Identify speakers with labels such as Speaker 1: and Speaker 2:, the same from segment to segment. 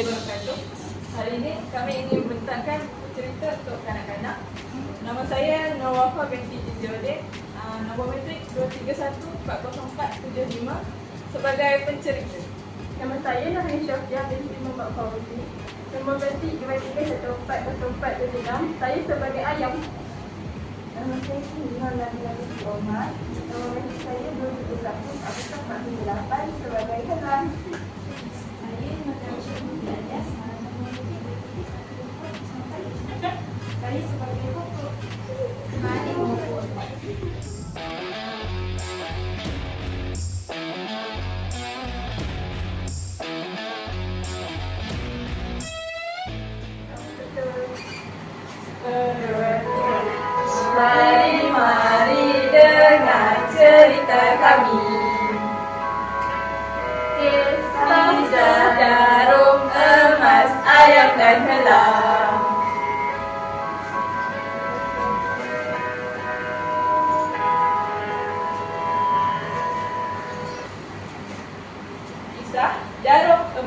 Speaker 1: Warahmatullahi Wabarakatuh. Hari ini kami ingin membentangkan cerita untuk kanak-kanak. Nama saya Nur Wafa binti Jizodin. Uh, nombor matrik 231-40475 sebagai pencerita.
Speaker 2: Nama saya Nahri Syafiah binti Muhammad Fauzi. Nombor bertik 23140426. Saya sebagai ayam. Nama saya Nina Nadia binti Omar. Nombor bertik saya 231-408 sebagai helang.
Speaker 3: Saya Natasha Budi Alias Saya sebagai pokok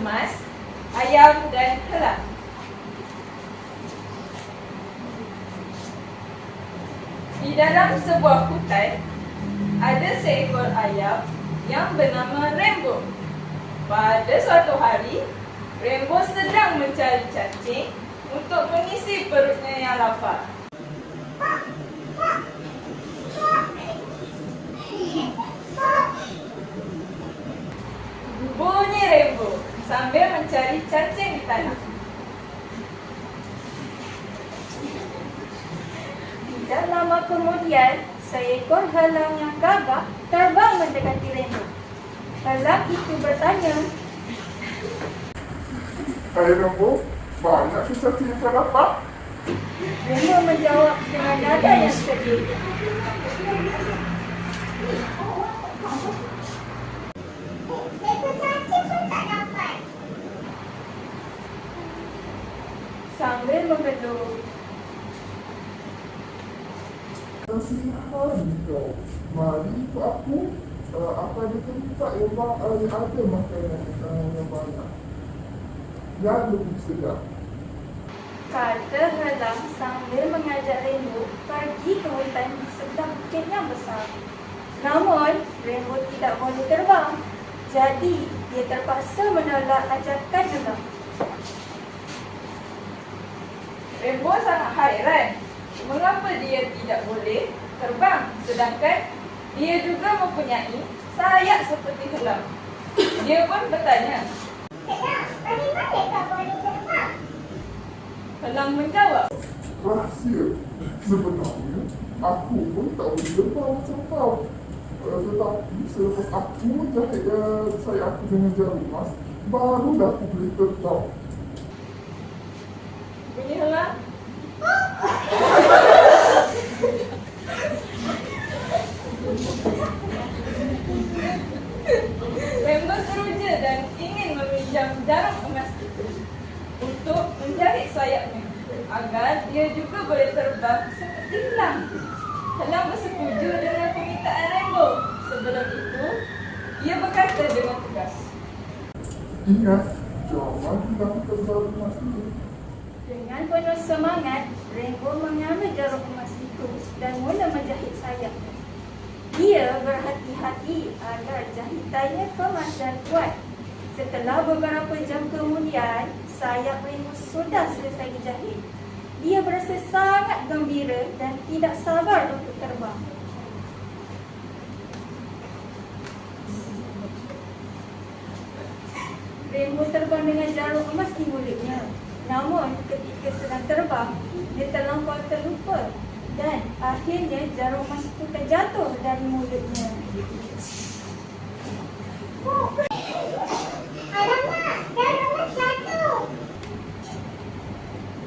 Speaker 1: emas, ayam dan helang. Di dalam sebuah hutan, ada seekor ayam yang bernama Rainbow. Pada suatu hari, Rainbow sedang mencari cacing untuk mengisi perutnya yang lapar. Bunyi Rainbow sambil mencari cacing di tanah.
Speaker 2: Tidak lama kemudian, seekor helang yang gagah terbang mendekati Rainbow. Helang itu bertanya,
Speaker 4: Hai Rambo, banyak sesuatu yang kau dapat?
Speaker 2: Rainbow menjawab dengan nada yang sedih. Mengeluh,
Speaker 4: Kasihan kau. Mari aku. Uh, apa ada tempat yang, uh, yang ada makanan uh, yang banyak. Yang lebih sedap.
Speaker 2: kata helang sambil mengajak Rainbow pergi ke hutan di sebelah bukit yang besar. Namun, Rainbow tidak boleh terbang. Jadi, dia terpaksa menolak ajakan helang.
Speaker 1: Rainbow sangat hairan mengapa dia tidak boleh terbang sedangkan dia juga mempunyai sayap seperti helang. Dia pun bertanya. Helang menjawab,
Speaker 4: Rahsia. Sebenarnya, aku pun tak boleh terbang macam kau. Uh, tetapi selepas aku menjahit uh, sayap aku dengan jarum emas, barulah aku boleh terbang.
Speaker 1: Rainbow teruja dan ingin meminjam jarum emas untuk menjahit sayapnya agar dia juga boleh terbang seperti helang. Helang bersetuju dengan permintaan Rainbow. Sebelum itu, ia berkata dengan tegas.
Speaker 4: Ingat, jangan jarum emas ini.
Speaker 2: Dengan penuh semangat, Rainbow mengambil jarum emas itu dan mula menjahit sayapnya. Dia berhati-hati agar jahitannya kemas dan kuat. Setelah beberapa jam kemudian, sayap Rainbow sudah selesai dijahit. Dia berasa sangat gembira dan tidak sabar untuk terbang. Rainbow terbang dengan jarum emas di mulutnya. Terbang, dia terlampau terlupa dan akhirnya jarum emas itu terjatuh dari mulutnya.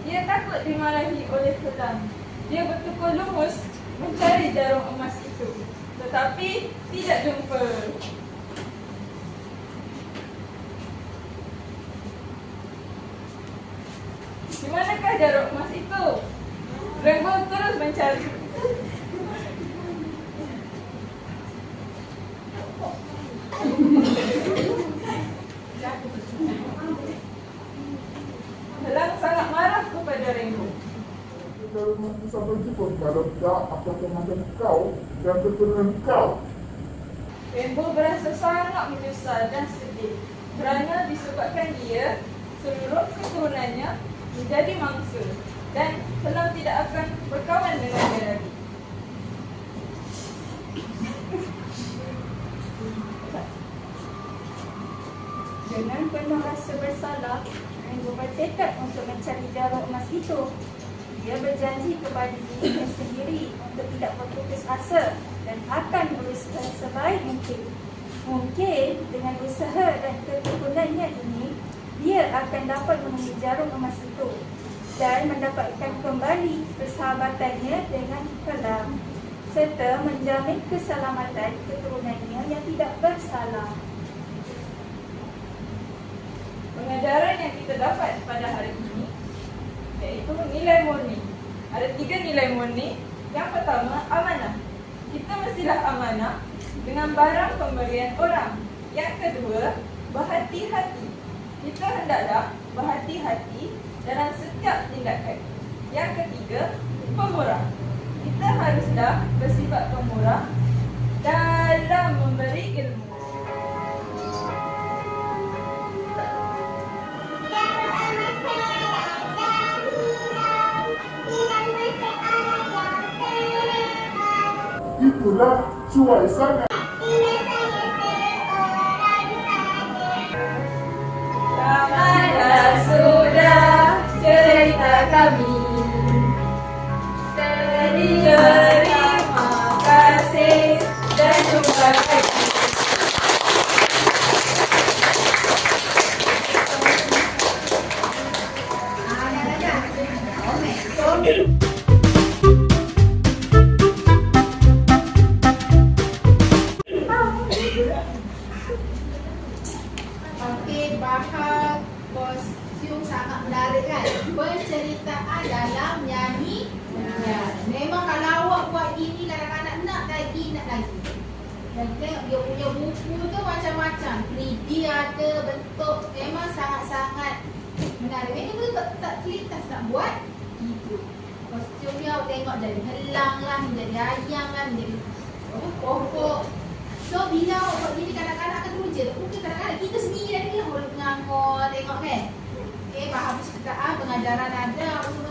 Speaker 1: Dia takut dimarahi oleh helang. Dia bertukar lumus mencari jarum emas itu. Tetapi tidak jumpa. Di manakah jarum emas itu? Rengo terus mencari. Helang sangat marah kepada Rengo.
Speaker 4: Dari mati sampai jumpa Kalau tidak, aku akan makan kau Dan keturunan kau
Speaker 1: Rembo berasa sangat menyesal dan sedih Kerana disebabkan dia Seluruh keturunannya menjadi mangsa dan Selam tidak akan berkawan dengan dia lagi.
Speaker 2: Dengan penuh rasa bersalah, Rainbow bertekad untuk mencari jarum emas itu. Dia berjanji kepada dirinya sendiri untuk tidak berputus asa dan akan berusaha sebaik mungkin. Mungkin dengan usaha dan ketekunannya ini, dia akan dapat menemui jarum emas itu dan mendapatkan kembali persahabatannya dengan kelam serta menjamin keselamatan keturunannya yang tidak bersalah.
Speaker 1: Pengajaran yang kita dapat pada hari ini iaitu nilai murni. Ada tiga nilai murni. Yang pertama, amanah. Kita mestilah amanah dengan barang pemberian orang. Yang kedua, berhati-hati. Kita hendaklah berhati-hati dalam setiap tindakan. Yang ketiga, pemurah. Kita haruslah bersifat pemurah dalam memberi ilmu.
Speaker 4: Itulah cuai
Speaker 1: cerita
Speaker 3: nak lagi. Dan tengok dia punya buku tu macam-macam. 3D ada bentuk memang sangat-sangat menarik. Ini pun tak, tak terlintas nak buat gitu. Kostumnya awak tengok dari helang lah, menjadi ayam lah, apa, pokok. So bila awak buat gini kadang-kadang akan teruja Mungkin kadang-kadang kita sendiri lagi lah Orang ngangor tengok kan Okay faham perceritaan pengajaran ada Apa semua